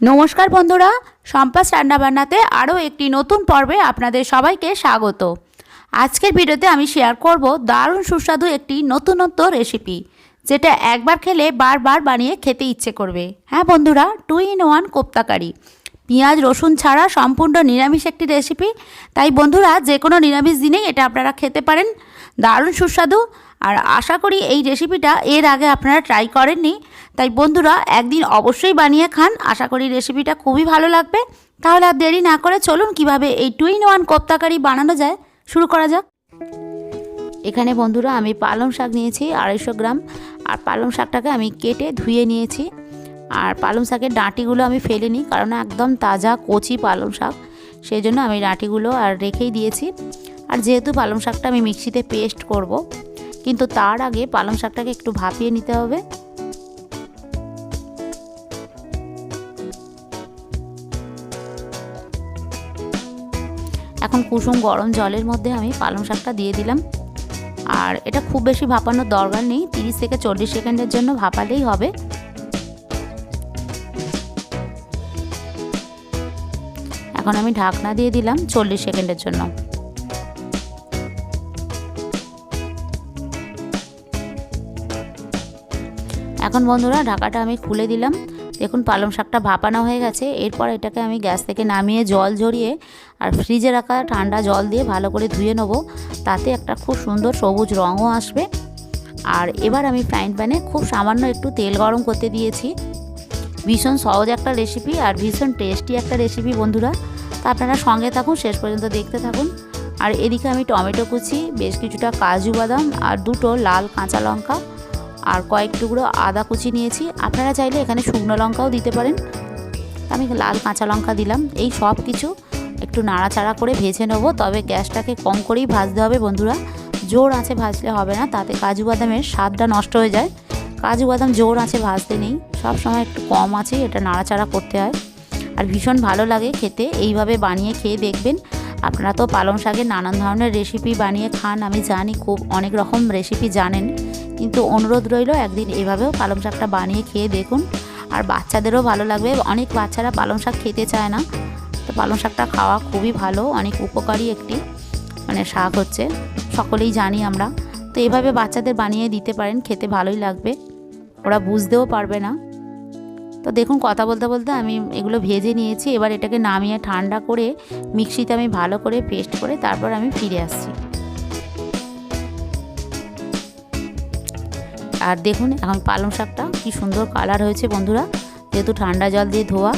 নমস্কার বন্ধুরা, সম্পাস রান্নাবান্নাতে আরও একটি নতুন পর্বে আপনাদের সবাইকে স্বাগত। আজকের ভিডিওতে আমি শেয়ার করব দারুণ সুস্বাদু একটি নতুনত্ব রেসিপি যেটা একবার খেলে বারবার বানিয়ে খেতে ইচ্ছে করবে। হ্যাঁ বন্ধুরা টু ইন ওয়ান কোপ্তাকারি। পেঁয়াজ, রসুন ছাড়া সম্পূর্ণ নিরামিষ একটি রেসিপি তাই বন্ধুরা যে কোনো নিরামিষ দিনেই এটা আপনারা খেতে পারেন। দারুণ সুস্বাদু, আর আশা করি এই রেসিপিটা এর আগে আপনারা ট্রাই করেননি তাই বন্ধুরা একদিন অবশ্যই বানিয়ে খান। আশা করি রেসিপিটা খুবই ভালো লাগবে। তাহলে আর দেরি না করে চলুন কীভাবে এই টু ইন ওয়ান কোপ্তাকারি বানানো যায়, শুরু করা যাক। এখানে বন্ধুরা আমি পালং শাক নিয়েছি আড়াইশো গ্রাম। আর পালং শাকটাকে আমি কেটে ধুয়ে নিয়েছি। আর পালং শাকের ডাঁটিগুলো আমি ফেলিনি, কারণ একদম তাজা কচি পালং শাক। সেই জন্য আমি ডাঁটিগুলো আর রেখেই দিয়েছি। আর যেহেতু পালং শাকটা আমি মিক্সিতে পেস্ট করব, কিন্তু তার আগে পালং শাকটাকে একটু ভাপিয়ে নিতে হবে। এখন কুসুম গরম জলের মধ্যে আমি পালং শাকটা দিয়ে দিলাম। আর এটা খুব বেশি ভাপানোর দরকার নেই, তিরিশ থেকে চল্লিশ সেকেন্ডের জন্য ভাপালেই হবে। এখন আমি ঢাকনা দিয়ে দিলাম চল্লিশ সেকেন্ডের জন্য। এখন বন্ধুরা, ঢাকাটা আমি খুলে দিলাম। দেখুন পালং শাকটা ভাপানো হয়ে গেছে। এরপর এটাকে আমি গ্যাস থেকে নামিয়ে জল ঝরিয়ে আর ফ্রিজে রাখা ঠান্ডা জল দিয়ে ভালো করে ধুয়ে নেব। তাতে একটা খুব সুন্দর সবুজ রঙও আসবে। আর এবার আমি ফ্রাইং প্যানে খুব সামান্য একটু তেল গরম করতে দিয়েছি। ভীষণ সহজ একটা রেসিপি আর ভীষণ টেস্টি একটা রেসিপি বন্ধুরা। তা আপনারা সঙ্গে থাকুন, শেষ পর্যন্ত দেখতে থাকুন। আর এদিকে আমি টমেটো কুচি, বেশ কিছুটা কাজু বাদাম আর দুটো লাল কাঁচা লঙ্কা আর কয়েক টুকরো আদা কুচি নিয়েছি। আপনারা চাইলে এখানে শুকনো লঙ্কাও দিতে পারেন। আমি লাল কাঁচা লঙ্কা দিলাম। এই সব কিছু একটু নাড়াচাড়া করে ভেজে নেব, তবে গ্যাসটাকে কম করেই ভাজতে হবে বন্ধুরা। জোর আছে ভাজলে হবে না, তাতে কাজু বাদামের স্বাদটা নষ্ট হয়ে যায়। কাজু বাদাম জোর আছে ভাজতে নেই, সব সময় একটু কম আছে, এটা নাড়াচাড়া করতে হয়। আর ভীষণ ভালো লাগে খেতে, এইভাবে বানিয়ে খেয়ে দেখবেন। আপনারা তো পালং শাকের নানান ধরনের রেসিপি বানিয়ে খান, আমি জানি খুব অনেক রকম রেসিপি জানেন। কিন্তু অনুরোধ রইল একদিন এভাবেও পালং শাকটা বানিয়ে খেয়ে দেখুন। আর বাচ্চাদেরও ভালো লাগবে, অনেক বাচ্চারা পালং শাক খেতে চায় না। তো পালং শাকটা খাওয়া খুবই ভালো, অনেক উপকারী একটি মানে শাক হচ্ছে, সকলেই জানি আমরা। তো এভাবে বাচ্চাদের বানিয়ে দিতে পারেন, খেতে ভালোই লাগবে, ওরা বুঝতেও পারবে না। তো দেখুন, কথা বলতে বলতে আমি এগুলো ভেজে নিয়েছি, এবার এটাকে নামিয়ে ঠান্ডা করে মিক্সিতে আমি ভালো করে পেস্ট করে তারপর আমি ফিরে আসছি। আর দেখুন, এখন পালং শাকটা কি সুন্দর কালার হয়েছে বন্ধুরা, যেহেতু ঠান্ডা জল দিয়ে ধোয়া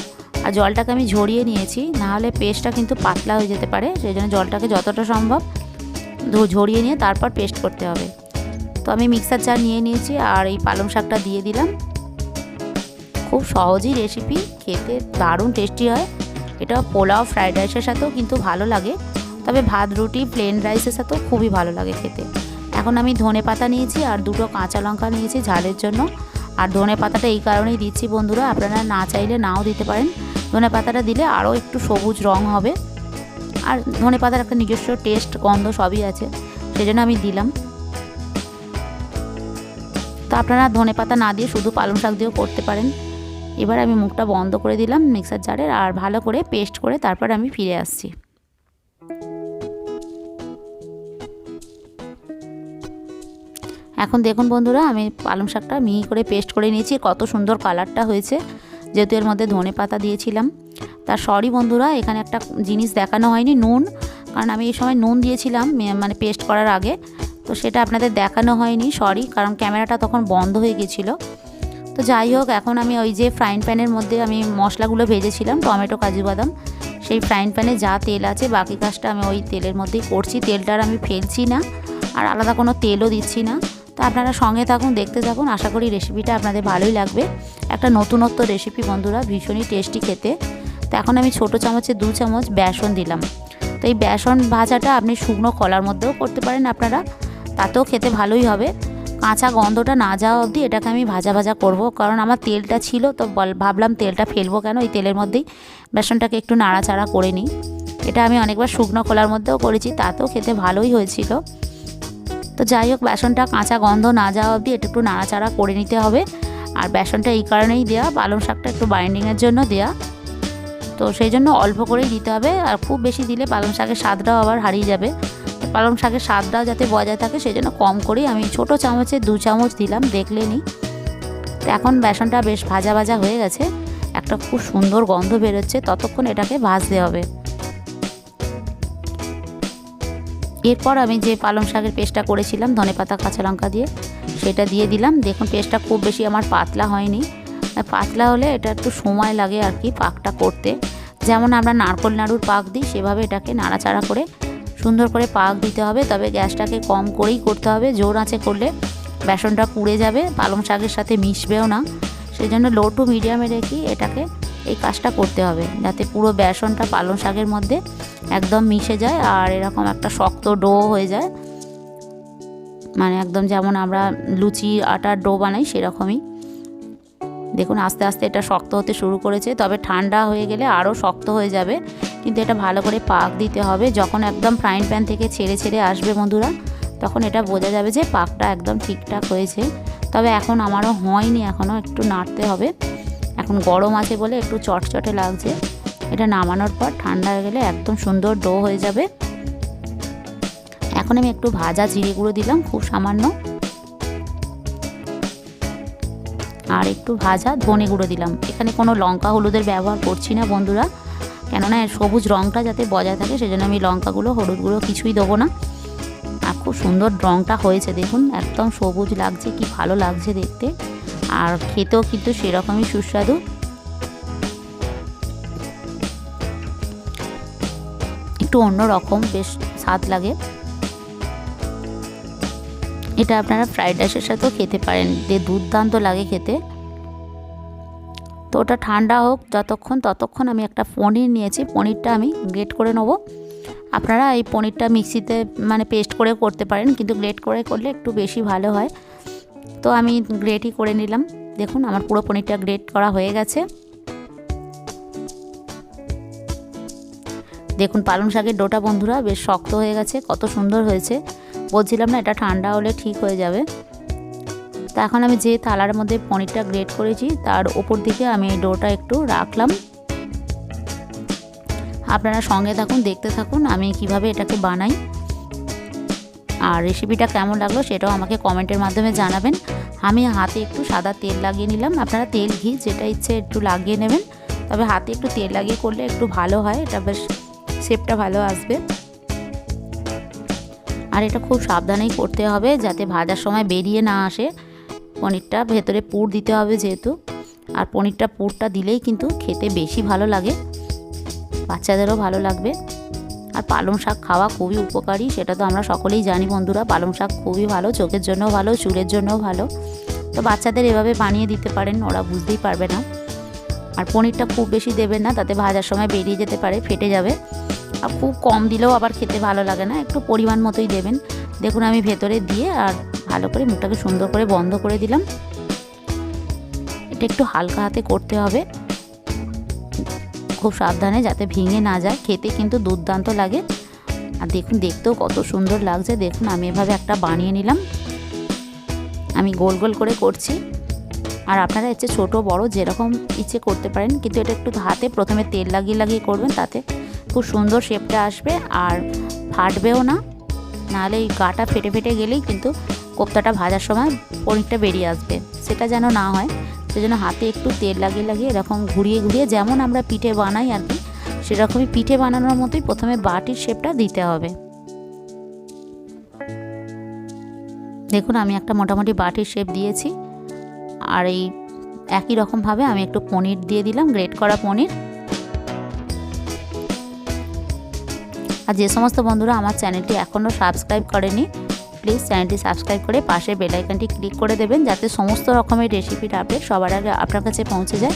আর জলটাকে আমি ঝরিয়ে নিয়েছি, নাহলে পেস্টটা কিন্তু পাতলা হয়ে যেতে পারে, সেই জন্য জলটাকে যতটা সম্ভব ঝরিয়ে নিয়ে তারপর পেস্ট করতে হবে। তো আমি মিক্সার জার নিয়ে নিয়েছি আর এই পালং শাকটা দিয়ে দিলাম। খুব সহজই রেসিপি, খেতে দারুণ টেস্টি হয়। এটা পোলাও, ফ্রাইড রাইসের সাথেও কিন্তু ভালো লাগে। তবে ভাত, রুটি, প্লেন রাইসের সাথেও খুবই ভালো লাগে খেতে। এখন আমি ধনে পাতা নিয়েছি আর দুটো কাঁচা লঙ্কা নিয়েছি ঝালের জন্য। আর ধনে পাতাটা এই কারণেই দিচ্ছি বন্ধুরা, আপনারা না চাইলে নাও দিতে পারেন। ধনে পাতাটা দিলে আরও একটু সবুজ রং হবে। আর ধনে পাতার একটা নিজস্ব টেস্ট গন্ধ সবই আছে সেই জন্য আমি দিলাম। তো আপনারা ধনে পাতা না দিয়ে শুধু পালং শাক দিয়েও করতে পারেন। এবার আমি মুখটা বন্ধ করে দিলাম মিক্সার জারের আর ভালো করে পেস্ট করে তারপর আমি ফিরে আসছি। এখন দেখুন বন্ধুরা, আমি পালং শাকটা মিহি করে পেস্ট করে নিয়েছি, কত সুন্দর কালারটা হয়েছে। যেহেতু এর মধ্যে ধনে পাতা দিয়েছিলাম। তার সরি বন্ধুরা, এখানে একটা জিনিস দেখানো হয়নি, নুন। কারণ আমি এই সময় নুন দিয়েছিলাম মানে পেস্ট করার আগে। তো সেটা আপনাদের দেখানো হয়নি সরি কারণ ক্যামেরাটা তখন বন্ধ হয়ে গেছিল। তো যাই হোক, এখন আমি ওই যে ফ্রাইং প্যানের মধ্যে আমি মশলাগুলো ভেজেছিলাম, টমেটো, কাজু, বাদাম। সেই ফ্রাইং প্যানে যা তেল আছে, বাকি কাজটা আমি ওই তেলের মধ্যেই করছি। তেলটা আর আমি ফেলছি না, আর আলাদা কোনো তেলও দিচ্ছি না। তো আপনারা সঙ্গে থাকুন, দেখতে থাকুন। আশা করি রেসিপিটা আপনাদের ভালোই লাগবে। একটা নতুনত্ব রেসিপি বন্ধুরা, ভীষণই টেস্টি খেতে। তো এখন আমি ছোটো চামচে দু চামচ বেসন দিলাম। তো এই বেসন ভাজাটা আপনি শুকনো কলার মধ্যেও করতে পারেন আপনারা। তাতেও খেতে ভালোই হবে। কাঁচা গন্ধটা না যাওয়া অবধি এটাকে আমি ভাজা ভাজা করব। কারণ আমার তেলটা ছিল, তো ভাবলাম তেলটা ফেলব কেন? এই তেলের মধ্যেই বেসনটাকে একটু নাড়াচাড়া করে নিই। এটা আমি অনেকবার শুকনো কলার মধ্যেও করেছি, তাতেও খেতে ভালোই হয়েছিল। তো যাই হোক, বেসনটা কাঁচা গন্ধ না যাওয়া অবধি এটা একটু নাড়াচাড়া করে নিতে হবে। আর বেসনটা এই কারণেই দেওয়া পালং শাকটা একটু বাইন্ডিংয়ের জন্য দেওয়া তো সেই জন্য অল্প করেই দিতে হবে, আর খুব বেশি দিলে পালং শাকের স্বাদটাও আবার হারিয়ে যাবে। পালং শাকের স্বাদটাও যাতে বজায় থাকে, সেই জন্য কম করেই আমি ছোট চামচে দু চামচ দিলাম, দেখলে নি। তো এখন বেসনটা বেশ ভাজা ভাজা হয়ে গেছে, একটা খুব সুন্দর গন্ধ বেরোচ্ছে, ততক্ষণ এটাকে ভাজতে হবে। এরপর আমি যে পালং শাকের পেস্টটা করেছিলাম ধনেপাতা কাঁচা লঙ্কা দিয়ে, সেটা দিয়ে দিলাম। দেখুন, পেস্টটা খুব বেশি আমার পাতলা হয়নি। পাতলা হলে এটা একটু সময় লাগে আর কি পাকটা করতে। যেমন আমরা নারকল নাড়ুর পাক দিই, সেভাবে এটাকে নাড়াচাড়া করে সুন্দর করে পাক দিতে হবে। তবে গ্যাসটাকে কম করেই করতে হবে। জোর আঁচে করলে বেসনটা পুড়ে যাবে, পালং শাকের সাথে মিশবেও না। সেই জন্য লো টু মিডিয়ামে রেখে এটাকে এই কাজটা করতে হবে। যাতে পুরো বেসনটা পালং শাকের মধ্যে একদম মিশে যায় আর এরকম একটা শক্ত ডো হয়ে যায়। মানে একদম যেমন আমরা লুচি, আটার ডো বানাই সেরকমই। দেখুন আস্তে আস্তে এটা শক্ত হতে শুরু করেছে। তবে ঠান্ডা হয়ে গেলে আরও শক্ত হয়ে যাবে। কিন্তু এটা ভালো করে পাক দিতে হবে। যখন একদম ফ্রাইং প্যান থেকে ছেড়ে ছেড়ে আসবে বন্ধুরা, তখন এটা বোঝা যাবে যে পাকটা একদম ঠিকঠাক হয়েছে। তবে এখন আমারও হয়নি, এখনও একটু নাড়তে হবে। এখন গরম আছে বলে একটু চটচটে লাগছে। এটা নামানোর পর ঠান্ডা হয়ে গেলে একদম সুন্দর ডো হয়ে যাবে। এখন আমি একটু ভাজা জিরে গুঁড়ো দিলাম, খুব সামান্য। আর একটু ভাজা ধনে গুঁড়ো দিলাম। এখানে কোনো লঙ্কা হলুদের ব্যবহার করছি না বন্ধুরা। কেননা সবুজ রঙটা যাতে বজায় থাকে, সেজন্য আমি লঙ্কাগুলো হলুদ গুঁড়ো কিছুই দেবো না। আর খুব সুন্দর রঙটা হয়েছে দেখুন, একদম সবুজ লাগছে, কি ভালো লাগছে দেখতে। আর খেতেও কিন্তু সেরকমই সুস্বাদু। একটু অন্য রকম বেশ স্বাদ লাগে। এটা আপনারা ফ্রাইড রাইসের সাথেও খেতে পারেন, যে দুর্দান্ত লাগে খেতে। তো ওটা ঠান্ডা হোক, যতক্ষণ ততক্ষণ আমি একটা পনির নিয়েছি, পনিরটা আমি গ্রেট করে নেব। আপনারা এই পনিরটা মিক্সিতে মানে পেস্ট করে করতে পারেন, কিন্তু গ্রেট করে করলে একটু বেশি ভালো হয়। তো আমি গ্রেটই করে নিলাম। দেখুন, আমার পুরো পনিরটা গ্রেট করা হয়ে গেছে। দেখুন, পালং শাকের ডোটা বন্ধুরা বেশ শক্ত হয়ে গেছে, কত সুন্দর হয়েছে। বলছিলাম না, এটা ঠান্ডা হলে ঠিক হয়ে যাবে। তা এখন আমি যে থালার মধ্যে পনিরটা গ্রেট করেছি, তার ওপর দিকে আমি ডোটা একটু রাখলাম। আপনারা সঙ্গে থাকুন, দেখতে থাকুন আমি কীভাবে এটাকে বানাই। আর রেসিপিটা কেমন লাগল সেটাও আমাকে কমেন্টের মাধ্যমে জানাবেন। আমি হাতে একটু সাদা তেল লাগিয়ে নিলাম। আপনারা তেল, ঘি যেটা ইচ্ছে একটু লাগিয়ে নেবেন। তবে হাতে একটু তেল লাগিয়ে করলে একটু ভালো হয়। এটা বেশ শেপটা ভালো আসবে। আর এটা খুব সাবধানেই করতে হবে যাতে ভাজার সময় বেরিয়ে না আসে। পনিরটা ভেতরে পুর দিতে হবে যেহেতু। আর পনিরটা পুরটা দিলেই কিন্তু খেতে বেশি ভালো লাগে। বাচ্চাদেরও ভালো লাগবে। আর পালং শাক খাওয়া খুবই উপকারী, সেটা তো আমরা সকলেই জানি বন্ধুরা। পালং শাক খুবই ভালো, চোখের জন্য ভালো, চুলের জন্যও ভালো। তো বাচ্চাদের এভাবে বানিয়ে দিতে পারেন, ওরা বুঝতেই পারবে না। আর পনিরটা খুব বেশি দেবেন না, তাতে ভাজার সময় বেরিয়ে যেতে পারে, ফেটে যাবে। আর খুব কম দিলেও আবার খেতে ভালো লাগে না, একটু পরিমাণ মতোই দেবেন। দেখুন আমি ভেতরে দিয়ে আর ভালো করে মুখটাকে সুন্দর করে বন্ধ করে দিলাম। এটা একটু হালকা হাতে করতে হবে। খুব সাবধানে যাতে ভেঙে না যায়। খেতে কিন্তু দুর্দান্ত লাগে। আর দেখুন, দেখতেও কত সুন্দর লাগছে। দেখুন, আমি এভাবে একটা বানিয়ে নিলাম। আমি গোল গোল করে করছি। আর আপনারা হচ্ছে ছোট, বড় যেরকম ইচ্ছে করতে পারেন, কিন্তু এটা একটু হাতে প্রথমে তেল লাগিয়ে লাগিয়ে করবেন, তাতে খুব সুন্দর শেপটা আসবে আর ফাটবেও না। নাহলে এই গাটা ফেটে ফেটে গেলেই কিন্তু কোপ্তাটা ভাজার সময় পনিরটা বেরিয়ে আসবে। সেটা যেন না হয়। সেজন্য হাতে একটু তেল লাগিয়ে লাগিয়ে এরকম ঘুরিয়ে ঘুরিয়ে যেমন আমরা পিঠে বানাই আর কি, সেরকমই পিঠে বানানোর মতোই প্রথমে বাটির শেপটা দিতে হবে। দেখুন আমি একটা মোটামুটি বাটির শেপ দিয়েছি। আর এই একই রকমভাবে আমি একটু পনির দিয়ে দিলাম গ্রেট করা পনির। আর যে সমস্ত বন্ধুরা আমার চ্যানেলটি এখনও সাবস্ক্রাইব করেনি প্লিজ চ্যানেলটি সাবস্ক্রাইব করে পাশে বেলাইকানটি ক্লিক করে দেবেন যাতে সমস্ত রকমের রেসিপির আপডেট সবার আগে আপনার কাছে পৌঁছে যায়।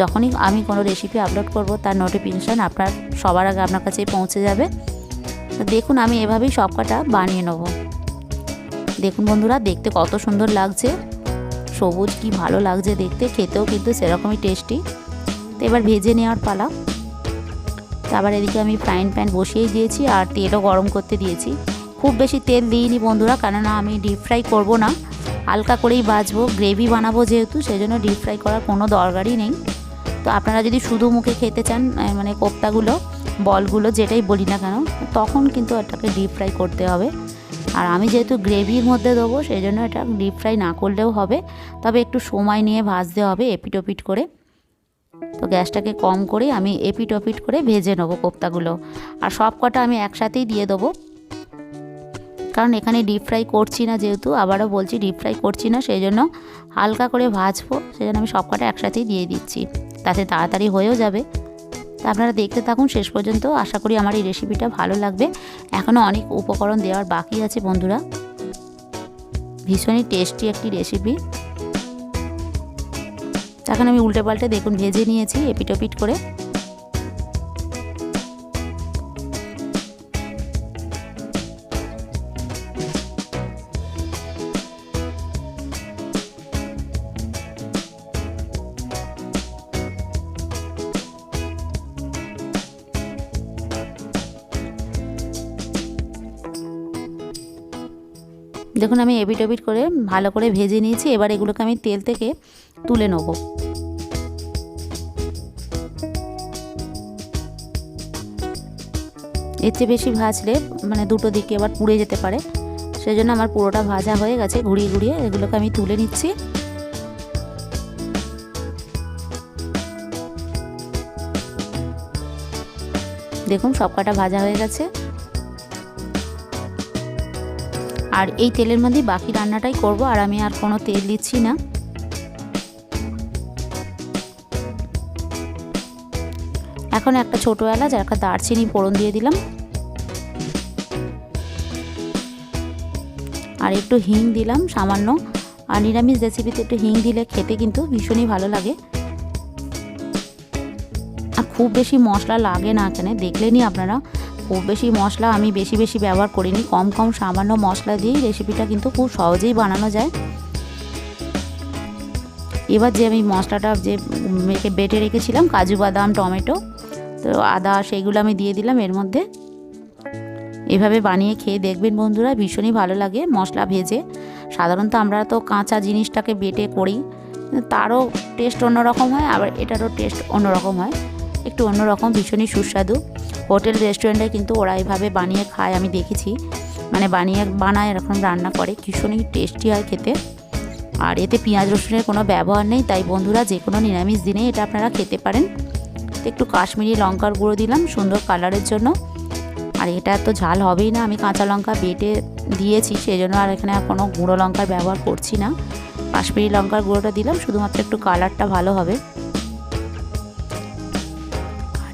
যখনই আমি কোনো রেসিপি আপলোড করব, তার নোটিফিকেশান আপনার সবার আগে আপনার কাছে পৌঁছে যাবে। তো দেখুন, আমি এভাবেই সব কটা বানিয়ে নেব। দেখুন বন্ধুরা, দেখতে কত সুন্দর লাগছে। সবুজ কি ভালো লাগছে দেখতে, খেতেও কিন্তু সেরকমই টেস্টি তো এবার ভেজে নেওয়ার পালা। আবার এদিকে আমি ফ্রাইং প্যান বসিয়ে দিয়েছি আর তেলও গরম করতে দিয়েছি। খুব বেশি তেল দিইনি বন্ধুরা, কেননা আমি ডিপ ফ্রাই করব না। হালকা করেই ভাজবো গ্রেভি বানাবো যেহেতু সেই জন্য ডিপ ফ্রাই করার কোনো দরকারই নেই। তো আপনারা যদি শুধু মুখে খেতে চান মানে কোপ্তাগুলো, বলগুলো, যেটাই বলি না কেন, তখন কিন্তু এটাকে ডিপ ফ্রাই করতে হবে। আর আমি যেহেতু গ্রেভির মধ্যে দেবো সেই জন্য এটা ডিপ ফ্রাই না করলেও হবে। তবে একটু সময় নিয়ে ভাজতে হবে এপিট ওপিট করে। তো গ্যাসটাকে কম করে আমি এপিট ওপিট করে ভেজে নেব কোপ্তাগুলো। আর সব কটা আমি একসাথেই দিয়ে দেবো। কারণ এখানে ডিপ ফ্রাই করছি না যেহেতু, আবারও বলছি ডিপ ফ্রাই করছি না সেই জন্য হালকা করে ভাজবো সেই জন্য আমি সব কটা একসাথেই দিয়ে দিচ্ছি। তাতে তাড়াতাড়ি হয়েও যাবে। তা আপনারা দেখতে থাকুন, শেষ পর্যন্ত আশা করি আমার এই রেসিপিটা ভালো লাগবে। এখনও অনেক উপকরণ দেওয়ার বাকি আছে বন্ধুরা। ভীষণই টেস্টি একটি রেসিপি এখন আমি উল্টে পাল্টে দেখুন, ভেজে নিয়েছি এপিটোপিট করে। দেখুন, আমি এবিট ওবিট করে ভালো করে ভেজে নিয়েছি। এবার এগুলোকে আমি তেল থেকে তুলে নেব। এর চেয়ে বেশি ভাজলে মানে দুটো দিকে আবার পুড়ে যেতে পারে। সেই জন্য আমার পুরোটা ভাজা হয়ে গেছে। ঘুরিয়ে ঘুরিয়ে এগুলোকে আমি তুলে নিচ্ছি। দেখুন সব কটা ভাজা হয়ে গেছে। আর এই তেলের মধ্যে বাকি রান্নাটাই করব, আর আমি আর কোনো তেল দিচ্ছি না। এখন একটা ছোটো এলাচ আর একটা দারচিনি ফোড়ন দিয়ে দিলাম। আর একটু হিং দিলাম সামান্য, আর নিরামিষ রেসিপিতে একটু হিং দিলে খেতে কিন্তু ভীষণই ভালো লাগে। আর খুব বেশি মশলা লাগে না এখানে দেখলেনি আপনারা। খুব বেশি মশলা আমি বেশি বেশি ব্যবহার করিনি। কম কম সামান্য মশলা দিয়েই রেসিপিটা কিন্তু খুব সহজেই বানানো যায়। এবার যে আমি মশলাটা যে মেখে বেটে রেখেছিলাম, কাজু বাদাম, টমেটো, তো আদা সেইগুলো আমি দিয়ে দিলাম এর মধ্যে। এভাবে বানিয়ে খেয়ে দেখবেন বন্ধুরা, ভীষণই ভালো লাগে মশলা ভেজে। সাধারণত আমরা তো কাঁচা জিনিসটাকে বেটে করি, তারও টেস্ট অন্যরকম হয়, আবার এটারও টেস্ট অন্যরকম হয়। একটু অন্যরকম, ভীষণই সুস্বাদু। হোটেল, রেস্টুরেন্টে কিন্তু ওরা এইভাবে বানিয়ে খায়, আমি দেখেছি। মানে বানিয়ে, বানায়, এরকম রান্না করে। ভীষণই টেস্টি হয় খেতে। আর এতে পেঁয়াজ রসুনের কোনো ব্যবহার নেই, তাই বন্ধুরা যে কোনো নিরামিষ দিনে এটা আপনারা খেতে পারেন। একটু কাশ্মীরি লঙ্কার গুঁড়ো দিলাম, সুন্দর কালারের জন্য। আর এটা তো ঝাল হবেই না, আমি কাঁচা লঙ্কা বেটে দিয়েছি সেই জন্য আর এখানে কোনো গুঁড়ো লঙ্কার ব্যবহার করছি না। কাশ্মীরি লঙ্কার গুঁড়োটা দিলাম, শুধুমাত্র একটু কালারটা ভালো হবে।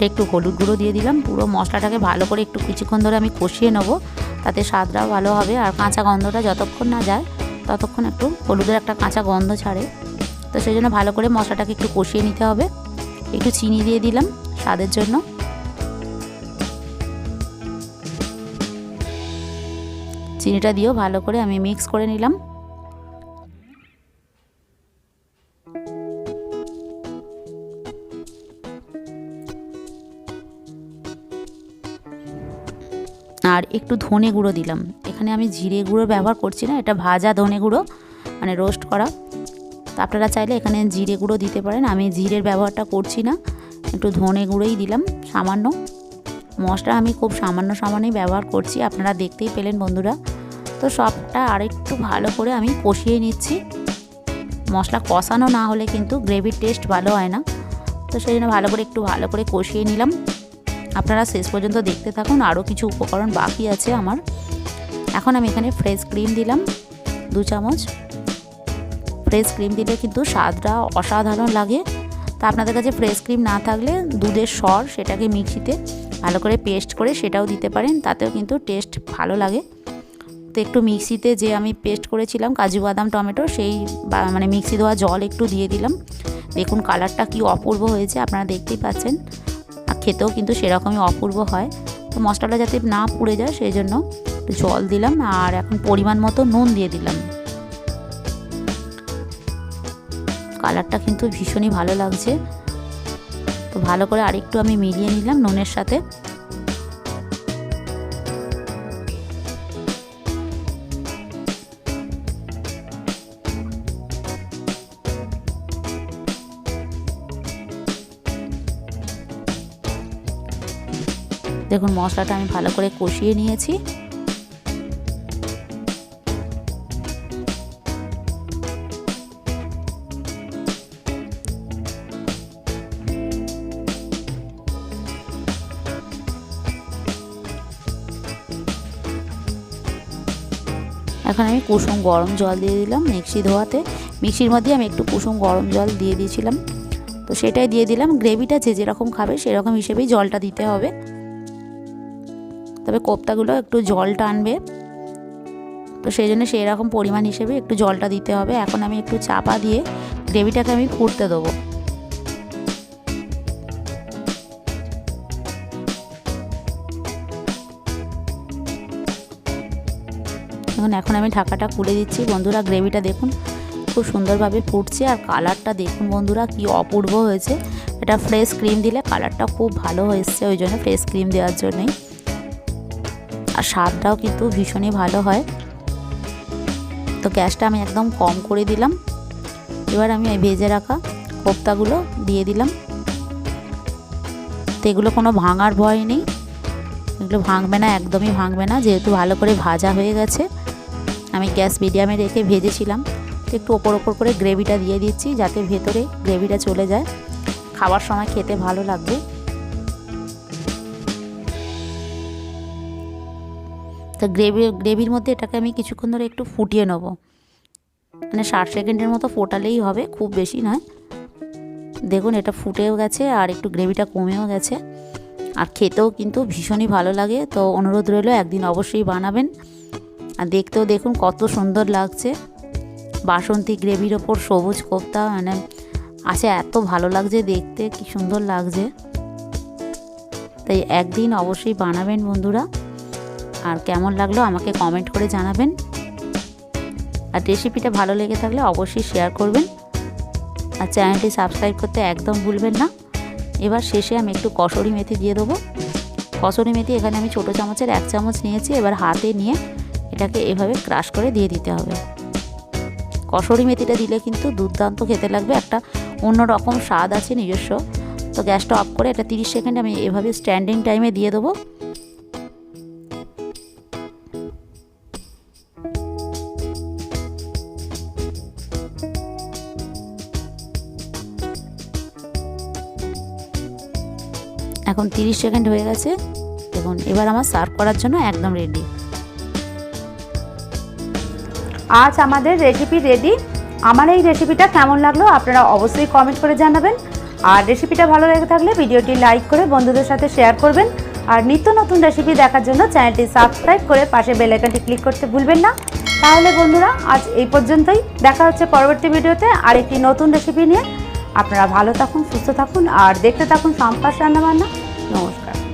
আর একটু হলুদ গুঁড়ো দিয়ে দিলাম। পুরো মশলাটাকে ভালো করে একটু কিছুক্ষণ ধরে আমি কষিয়ে নেব। তাতে স্বাদটাও ভালো হবে আর কাঁচা গন্ধটা যতক্ষণ না যায়, ততক্ষণ একটু হলুদের একটা কাঁচা গন্ধ ছাড়ে। তো সেই জন্য ভালো করে মশলাটাকে একটু কষিয়ে নিতে হবে। একটু চিনি দিয়ে দিলাম স্বাদের জন্য। চিনিটা দিয়েও ভালো করে আমি মিক্স করে নিলাম। আর একটু ধনে গুঁড়ো দিলাম। এখানে আমি জিরে গুঁড়ো ব্যবহার করছি না, এটা ভাজা ধনে গুঁড়ো মানে রোস্ট করা। তো আপনারা চাইলে এখানে জিরে গুঁড়ো দিতে পারেন, আমি জিরের ব্যবহারটা করছি না, একটু ধনে গুঁড়োই দিলাম, সামান্য। মশলা আমি খুব সামান্য সামান্যই ব্যবহার করছি, আপনারা দেখতেই পেলেন বন্ধুরা। তো সবটা আরেকটু ভালো করে আমি কষিয়ে নিচ্ছি। মশলা কষানো না হলে কিন্তু গ্রেভির টেস্ট ভালো হয় না। তো সেই জন্য ভালো করে একটু ভালো করে কষিয়ে নিলাম। আপনারা শেষ পর্যন্ত দেখতে থাকুন আরও কিছু উপকরণ বাকি আছে আমার। এখন আমি এখানে ফ্রেশ ক্রিম দিলাম, দু চামচ। ফ্রেশ ক্রিম দিলে কিন্তু স্বাদটা অসাধারণ লাগে। তা আপনাদের কাছে ফ্রেশ ক্রিম না থাকলে দুধের সর সেটাকে মিক্সিতে ভালো করে পেস্ট করে সেটাও দিতে পারেন, তাতেও কিন্তু টেস্ট ভালো লাগে। তো একটু মিক্সিতে যে আমি পেস্ট করেছিলাম, কাজু বাদাম, টমেটো, সেই মানে মিক্সি দেওয়া জল একটু দিয়ে দিলাম। দেখুন কালারটা কি অপূর্ব হয়েছে, আপনারা দেখতেই পাচ্ছেন। খেতেও কিন্তু সেরকমই অপূর্ব হয়। তো মশলাটা যাতে না পুড়ে যায়, সেই জন্য একটু জল দিলাম আর এখন পরিমাণ মতো নুন দিয়ে দিলাম। কালারটা কিন্তু ভীষণই ভালো লাগছে। তো ভালো করে আরেকটু আমি মিলিয়ে নিলাম নুনের সাথে। দেখুন, মশলাটা আমি ভালো করে কষিয়ে নিয়েছি। এখন আমি কুসুম গরম জল দিয়ে দিলাম মিক্সি ধোয়াতে। মিক্সির মধ্যে আমি একটু কুসুম গরম জল দিয়ে দিয়েছিলাম। তো সেটাই দিয়ে দিলাম। গ্রেভিটা যে যেরকম খাবে সেরকম হিসেবেই জলটা দিতে হবে। তবে কোপ্তাগুলো একটু জল টানবে তো সেই জন্য সেই রকম পরিমাণ হিসেবে একটু জলটা দিতে হবে। এখন আমি একটু চাপা দিয়ে গ্রেভিটাকে আমি ফুটতে দেবো। দেখুন, এখন আমি ঢাকাটা খুলে দিচ্ছি। বন্ধুরা, গ্রেভিটা দেখুন, খুব সুন্দরভাবে ফুটছে। আর কালারটা দেখুন বন্ধুরা, কি অপূর্ব হয়েছে। এটা ফ্রেশ ক্রিম দিলে কালারটা খুব ভালো হয়েছে, ওই জন্য ফ্রেশ ক্রিম দেওয়ার জন্যই। আর স্বাদটাও কিন্তু ভীষণই ভালো হয়। তো গ্যাসটা আমি একদম কম করে দিলাম। এবার আমি ওই ভেজে রাখা কোপ্তাগুলো দিয়ে দিলাম। তো এগুলো কোনো ভাঙার ভয় নেই। এগুলো ভাঙবে না, একদমই ভাঙবে না, যেহেতু ভালো করে ভাজা হয়ে গেছে। আমি গ্যাস মিডিয়ামে রেখে ভেজেছিলাম। তো একটু ওপর ওপর করে গ্রেভিটা দিয়ে দিচ্ছি যাতে ভেতরে গ্রেভিটা চলে যায়। খাওয়ার সময় খেতে ভালো লাগবে। তো গ্রেভি গ্রেভির মধ্যে এটাকে আমি কিছুক্ষণ ধরে একটু ফুটিয়ে নেব। মানে ষাট সেকেন্ডের মতো ফোটালেই হবে, খুব বেশি নয়। দেখুন, এটা ফুটেও গেছে আর একটু গ্রেভিটা কমেও গেছে। আর খেতেও কিন্তু ভীষণই ভালো লাগে, তো অনুরোধ রইল একদিন অবশ্যই বানাবেন। আর দেখতেও দেখুন, কত সুন্দর লাগছে। বাসন্তী গ্রেভির ওপর সবুজ কোপ্তা মানে আছে এত ভালো লাগছে দেখতে, কি সুন্দর লাগছে। তাই একদিন অবশ্যই বানাবেন বন্ধুরা। আর কেমন লাগল আমাকে কমেন্ট করে জানাবেন। আর রেসিপিটা ভালো লেগে থাকলে অবশ্যই শেয়ার করবেন। আর চ্যানেলটি সাবস্ক্রাইব করতে একদম ভুলবেন না। এবার শেষে আমি একটু কসরি মেথি দিয়ে দেবো। কসরি মেথি এখানে আমি ছোটো চামচের এক চামচ নিয়েছি, এবার হাতে নিয়ে এটাকে এভাবে ক্রাশ করে দিয়ে দিতে হবে। কসরি মেথিটা দিলে কিন্তু দুর্দান্ত খেতে লাগবে, একটা অন্যরকম স্বাদ আছে নিজস্ব। তো গ্যাসটা অফ করে এটা তিরিশ সেকেন্ড আমি এভাবে স্ট্যান্ডিং টাইমে দিয়ে দেবো। এখন তিরিশ সেকেন্ড হয়ে গেছে। দেখুন, এবার আমার সার্ভ করার জন্য একদম রেডি আজ আমাদের রেসিপি রেডি আমার এই রেসিপিটা কেমন লাগল আপনারা অবশ্যই কমেন্ট করে জানাবেন। আর রেসিপিটা ভালো লেগে থাকলে ভিডিওটি লাইক করে বন্ধুদের সাথে শেয়ার করবেন। আর নিত্য নতুন রেসিপি দেখার জন্য চ্যানেলটি সাবস্ক্রাইব করে পাশে বেল আইকনটি ক্লিক করতে ভুলবেন না। তাহলে বন্ধুরা, আজ এই পর্যন্তই। দেখা হচ্ছে পরবর্তী ভিডিওতে আর একটি নতুন রেসিপি নিয়ে। আপনারা ভালো থাকুন সুস্থ থাকুন আর দেখতে থাকুন সম্পাস রান্নাবান্না। নমস্কার।